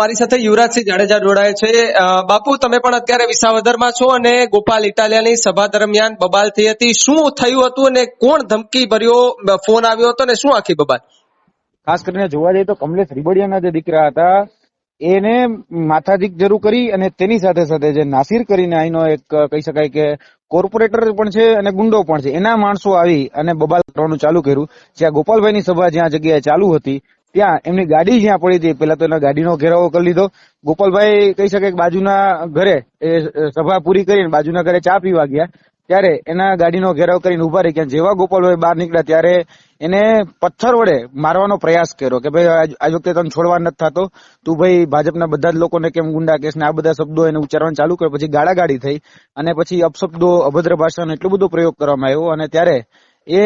મારી સાથે યુવરાજસિંહ જાડેજા જોડાય છે. બાપુ, તમે પણ અત્યારે વિસાવદરમાં છો અને ગોપાલ ઇટાલિયાની સભા દરમિયાન બબાલ થઈ હતી. શું થયું હતું અને કોણ ધમકી ભર્યો ફોન આવ્યો હતો અને શું આખી બબાલ? ખાસ કરીને જોવા જઈએ તો કમલેશ રીબડિયાના જે દીકરા હતા, એને માથાદીક જરૂર કરી અને તેની સાથે સાથે જે નાસિર કરીને અહીંનો એક, કહી શકાય કે કોર્પોરેટર પણ છે અને ગુંડો પણ છે. એના માણસો આવી અને બબાલ કરવાનું ચાલુ કર્યું. જ્યાં ગોપાલભાઈની સભા જ્યાં જગ્યાએ ચાલુ હતી ત્યાં એમની ગાડી જ્યાં પડી હતી પેલા તો એના ગાડીનો ઘેરાવો કરી લીધો. ગોપાલભાઈ કહી શકાય કે બાજુના ઘરે એ સભા પૂરી કરીને બાજુના ઘરે ચા પીવા ગયા. ત્યારે એના ગાડીનો ઘેરાવ કરીને ઊભા રહી ગયા જેવા ગોપાલભાઈ બહાર નીકળ્યા, ત્યારે એને પથ્થર વડે મારવાનો પ્રયાસ કર્યો કે ભાઈ આજ વખતે તને છોડવા નથી થતો. તું ભાઈ, ભાજપના બધા જ લોકોને કેમ ગુંડા કેસ ને આ બધા શબ્દો એને ઉચ્ચારવાનું ચાલુ કર્યો. પછી ગાળાગાળી થઈ અને પછી અપશબ્દો અભદ્ર ભાષાનો એટલો બધો પ્રયોગ કરવામાં આવ્યો અને ત્યારે એ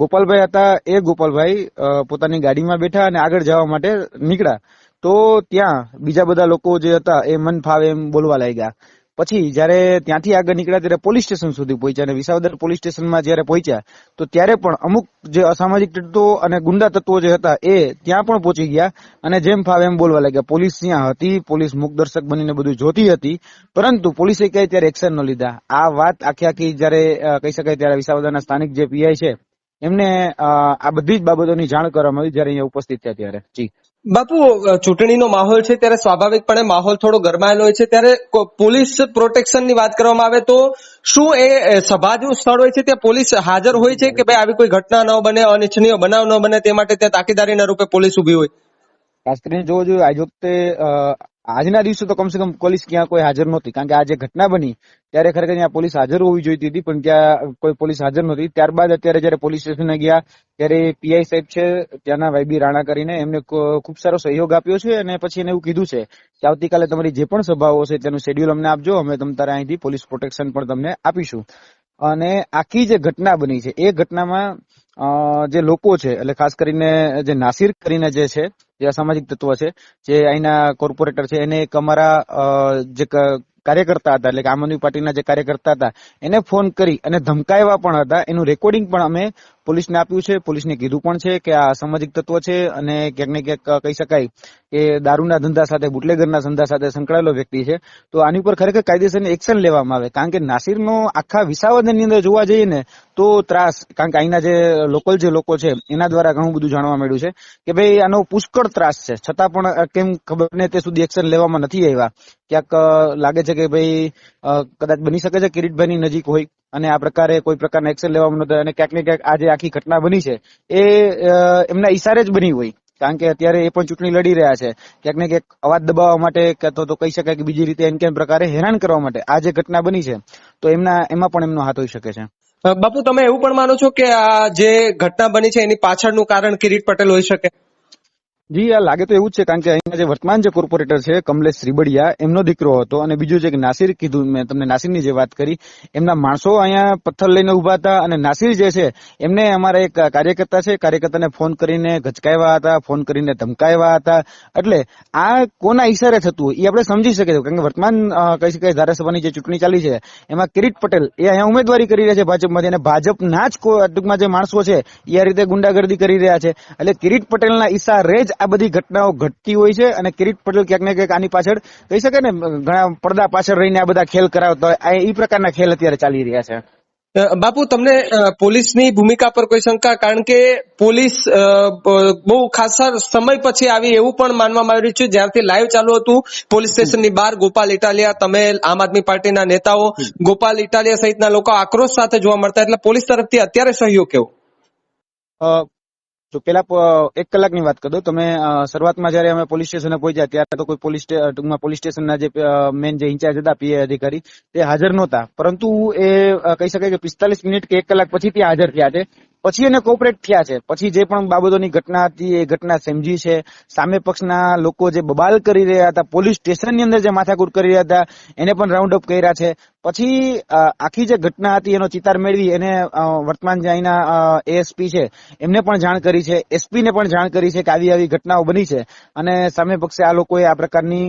ગોપાલભાઈ હતા, એ ગોપાલભાઈ પોતાની ગાડીમાં બેઠા અને આગળ જવા માટે નીકળ્યા. તો ત્યાં બીજા બધા લોકો જે હતા, એ મન ફાવે એમ બોલવા લાગ્યા. પછી જયારે ત્યાંથી આગળ નીકળ્યા ત્યારે પોલીસ સ્ટેશન સુધી પહોંચ્યા અને વિસાવદર પોલીસ સ્ટેશનમાં જયારે પહોંચ્યા, તો ત્યારે પણ અમુક જે અસામાજિક તત્વો અને ગુંડા તત્વો જે હતા, એ ત્યાં પણ પહોંચી ગયા અને જેમ ફાવે એમ બોલવા લાગ્યા. પોલીસ ત્યાં હતી, પોલીસ મુખદર્શક બનીને બધું જોતી હતી, પરંતુ પોલીસે ક્યાંય ત્યારે એક્શન ન લીધા. આ વાત આખી આખી જયારે કહી શકાય ત્યારે વિસાવદરના સ્થાનિક જે પીઆઈ છે એમને આ બધી જ બાબતોની જાણ કરવામાં આવી જયારે અહીંયા ઉપસ્થિત થયા ત્યારે. જી. બાપુ ચૂંટણીનો માહોલ છે ત્યારે સ્વાભાવિકપણે માહોલ થોડો ગરમાયેલો હોય છે. ત્યારે પોલીસ પોલીસ પ્રોટેક્શનની વાત કરવામાં આવે તો શું એ સભા જેવું સ્થળ હોય છે? ત્યાં પોલીસ હાજર હોય છે કે ભાઈ આવી કોઈ ઘટના ન બને અનિચ્છનીય બનાવ ન બને તે માટે ત્યાં તાકીદારીના રૂપે પોલીસ ઊભી હોય? ખાસ કરીને જોવો જોઈએ આજ વખતે આજના દિવસે તો કમસે કમ પોલીસ ક્યાં કોઈ હાજર નહોતી. કારણ કે આ જે ઘટના બની, ત્યારે ખરેખર ત્યાં પોલીસ હાજર હોવી જોઈતી હતી, પણ ત્યાં કોઈ પોલીસ હાજર નહોતી. ત્યારબાદ અત્યારે જયારે પોલીસ સ્ટેશને ગયા, ત્યારે પીઆઈ સાહેબ છે, ત્યાંના વાયબી રાણા કરીને એમને ખૂબ સારો સહયોગ આપ્યો છે અને પછી એને એવું કીધું છે કે આવતીકાલે તમારી જે પણ સભાઓ છે તેનું શેડ્યુલ અમને આપજો, અમે તમ તારે અહીંથી પોલીસ પ્રોટેક્શન પણ તમને આપીશું. અને આખી જે ઘટના બની છે, એ ઘટનામાં જે લોકો છે, એટલે ખાસ કરીને જે નાસિર કરીને જે છે જે અસામાજિક તત્વ છે, જે અહીંના કોર્પોરેટર છે, એને એક અમારા જે કાર્યકર્તા હતા, એટલે કે આમ આદમી પાર્ટીના જે કાર્યકર્તા હતા, એને ફોન કરી અને ધમકાવ્યા પણ હતા. એનું રેકોર્ડિંગ પણ અમે પોલીસને આપ્યું છે. પોલીસને કીધું પણ છે કે આ સામાજિક તત્વ છે અને ક્યાંક ને ક્યાંક કહી શકાય કે દારૂના ધંધા સાથે, બુટલેગરના ધંધા સાથે સંકળાયેલો વ્યક્તિ છે. તો આની ઉપર ખરેખર કાયદેસરની એક્શન લેવામાં આવે. કારણ કે નાસિરનો આખા વિસાવદનની અંદર જોવા જઈએ ને, તો ત્રાસ, કારણ કે અહીંના જે લોકલ જે લોકો છે, એના દ્વારા ઘણું બધું જાણવા મળ્યું છે કે ભાઈ આનો પુષ્કળ ત્રાસ છે. છતાં પણ કેમ ખબર ને તે સુધી એક્શન લેવામાં નથી આવ્યા. ક્યાંક લાગે છે કે ભાઈ કદાચ બની શકે છે કિરીટભાઈની નજીક હોય. અને આ પ્રકારે કોઈ પ્રકારના એક્શન લેવામાં નહોતા અને ક્યાંક ને ક્યાંક આ જે આખી ઘટના બની છે. એ એમના ઈશારે જ બની હોય. કારણ કે અત્યારે એ પણ ચૂંટણી લડી રહ્યા છે. ક્યાંક ને ક્યાંક અવાજ દબાવવા માટે કે તો કહી શકાય કે બીજી રીતે એમ કેમ પ્રકારે હેરાન કરવા માટે આ જે ઘટના બની છે, તો એમના, એમાં પણ એમનો હાથ હોઈ શકે છે. બાપુ, તમે એવું પણ માનો છો કે આ જે ઘટના બની છે એની પાછળનું કારણ કિરીટ પટેલ હોઈ શકે? જી, આ લાગે તો એવું છે, કારણ કે અહીંયા જે વર્તમાન જે કોર્પોરેટર છે, કમલેશ શ્રીબડિયા, એમનો દીકરો હતો. અને બીજું જે નાસિર કીધું, મેં તમને નાસિરની જે વાત કરી, એમના માણસો અહીંયા પથ્થર લઈને ઊભા હતા. અને નાસિર જે છે, એમને અમારા એક કાર્યકર્તા છે, કાર્યકર્તાને ફોન કરીને ગચકાવ્યા હતા, ફોન કરીને ધમકાવ્યા હતા. એટલે આ કોના ઈશારે થતું એ આપણે સમજી શકીએ. કારણ કે વર્તમાન કહી શકાય ધારાસભાની જે ચૂંટણી ચાલી છે, એમાં કિરીટ પટેલ એ અહીંયા ઉમેદવારી કરી રહ્યા છે ભાજપમાંથી. અને ભાજપના જ ટૂંકમાં જે માણસો છે, એ આ રીતે ગુંડાગર્દી કરી રહ્યા છે. એટલે કિરીટ પટેલના ઈશારે જ આ બધી ઘટનાઓ ઘટતી હોય છે અને કિરીટ પટેલ ક્યાંક ને ક્યાંક આની પાછળ કહી શકે ને ઘણા પડદા પાછળ રહીને આ બધા ખેલ કરાવતા હોય એ પ્રકારના ખેલ અત્યારે ચાલી રહ્યા છે. બાપુ તમને પોલીસની ભૂમિકા પર કોઈ શંકા? કારણ કે પોલીસ બહુ ખાસા સમય પછી આવી એવું પણ માનવામાં આવી રહ્યું છે. જ્યારથી લાઈવ ચાલુ હતું પોલીસ સ્ટેશનની બહાર ગોપાલ ઇટાલિયા તમે આમ આદમી પાર્ટીના નેતાઓ ગોપાલ ઇટાલિયા સહિતના લોકો આક્રોશ સાથે જોવા મળતા. એટલે પોલીસ તરફથી અત્યારે સહયોગ કેવો? જો પેલા એક કલાકની વાત કરો. તમે શરૂઆતમાં જયારે અમે પોલીસ સ્ટેશને પહોંચ્યા, ત્યારે તો કોઈ પોલીસ ટૂંકમાં પોલીસ સ્ટેશનના જે મેન જે ઇન્ચાર્જ હતા પીએ અધિકારી, તે હાજર નહોતા. પરંતુ એ કહી શકાય કે પિસ્તાલીસ મિનિટ કે એક કલાક પછી ત્યાં હાજર થયા છે. પછી એને કોપરેટ થયા છે. પછી જે પણ બાબતોની ઘટના હતી, એ ઘટના સમજી છે. સામે પક્ષના લોકો જે બબાલ કરી રહ્યા હતા, પોલીસ સ્ટેશનની અંદર જે માથાકૂટ કરી રહ્યા હતા, એને પણ રાઉન્ડ અપ કર્યા છે. પછી આખી જે ઘટના હતી, એનો ચિતાર મેળવી એને વર્તમાન જે અહીંના એએસપી છે, એમને પણ જાણ કરી છે. એસપી ને પણ જાણ કરી છે કે આવી આવી ઘટનાઓ બની છે. અને સામે પક્ષે આ લોકોએ આ પ્રકારની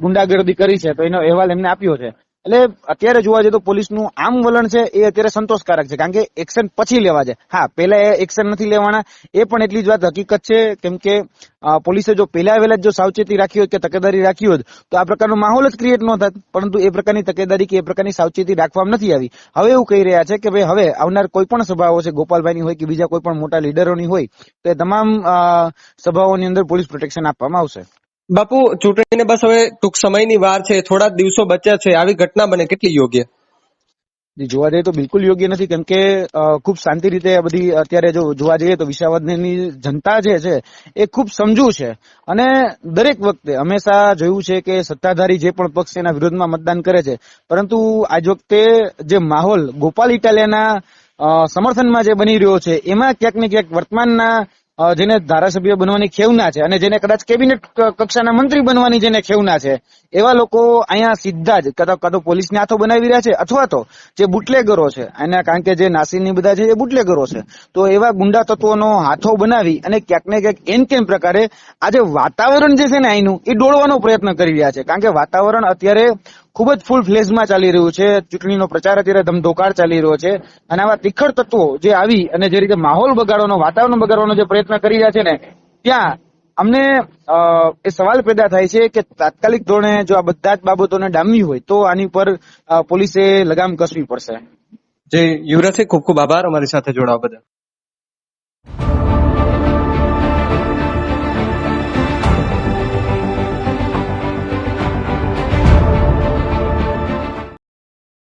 ગુંડાગર્દી કરી છે. તો એનો અહેવાલ એમને આપ્યો છે. એટલે અત્યારે જોવા જઈએ તો પોલીસનું આમ વલણ છે, એ અત્યારે સંતોષકારક છે. કારણ કે એક્શન પછી લેવા છે હા, પહેલા એક્શન નથી લેવાના. એ પણ એટલી જ વાત હકીકત છે, કેમ કે પોલીસે જો પહેલા વહેલા જ સાવચેતી રાખી હોત કે તકેદારી રાખી હોત, તો આ પ્રકારનો માહોલ જ ક્રિએટ ન થાત. પરંતુ એ પ્રકારની તકેદારી કે એ પ્રકારની સાવચેતી રાખવામાં નથી આવી. હવે એવું કહી રહ્યા છે કે ભાઈ, હવે આવનાર કોઈ પણ સભાઓ છે, ગોપાલભાઈની હોય કે બીજા કોઈ પણ મોટા લીડરોની હોય, તો એ તમામ સભાઓની અંદર પોલીસ પ્રોટેક્શન આપવામાં આવશે. બાપુ, ચૂંટણીને બસ હવે ટૂંક સમયની વાર છે, થોડા દિવસો બચ્યા છે, આવી ઘટના બને કેટલી યોગ્ય? જોવા જઈએ તો બિલકુલ યોગ્ય નથી, કેમ કે ખૂબ શાંતિ રીતે બધી અત્યારે જો જોવા જઈએ તો વિસાવદરની જનતા જે છે, એ ખૂબ સમજુ છે. અને દરેક વખતે હંમેશા જોયું છે કે સત્તાધારી જે પણ પક્ષ એના વિરોધમાં મતદાન કરે છે, પરંતુ આજ વખતે જે માહોલ ગોપાલ ઇટાલિયાના સમર્થનમાં જે બની રહ્યો છે, એમાં ક્યાંક ને ક્યાંક વર્તમાનના જેને ધારાસભ્ય બનવાની ખેવના છે અને જેને કદાચ કેબિનેટ કક્ષાના મંત્રી બનવાની જેને ખેવના છે, એવા લોકો અહીંયા સીધા જ કાં તો- પોલીસને હાથો બનાવી રહ્યા છે અથવા તો જે બુટલેગરો છે, એના કારણ કે જે નાસીની બધા છે એ બુટલેગરો છે, તો એવા ગુંડા તત્વોનો હાથો બનાવી અને ક્યાંક ને ક્યાંક એન કેમ પ્રકારે આજે વાતાવરણ જે છે ને અહીંનું એ ડોળવાનો પ્રયત્ન કરી રહ્યા છે. કારણ કે વાતાવરણ અત્યારે ખૂબ જ ફૂલ ફ્લેઝમાં ચાલી રહ્યું છે. ચૂંટણીનો પ્રચાર અત્યારે ધમધોકાર ચાલી રહ્યો છે. અને આવા તીખડ તત્વો જે આવી અને જે રીતે માહોલ બગાડવાનો, વાતાવરણ બગાડવાનો જે પ્રયત્ન કરી રહ્યા છે ને, ત્યાં અમને એ સવાલ પેદા થાય છે કે તાત્કાલિક ધોરણે જો આ બધા જ બાબતોને ડામવી હોય તો આની પર પોલીસે લગામ કસવી પડશે. જે યુવરાજ ખૂબ ખૂબ આભાર અમારી સાથે જોડાવા બદલ.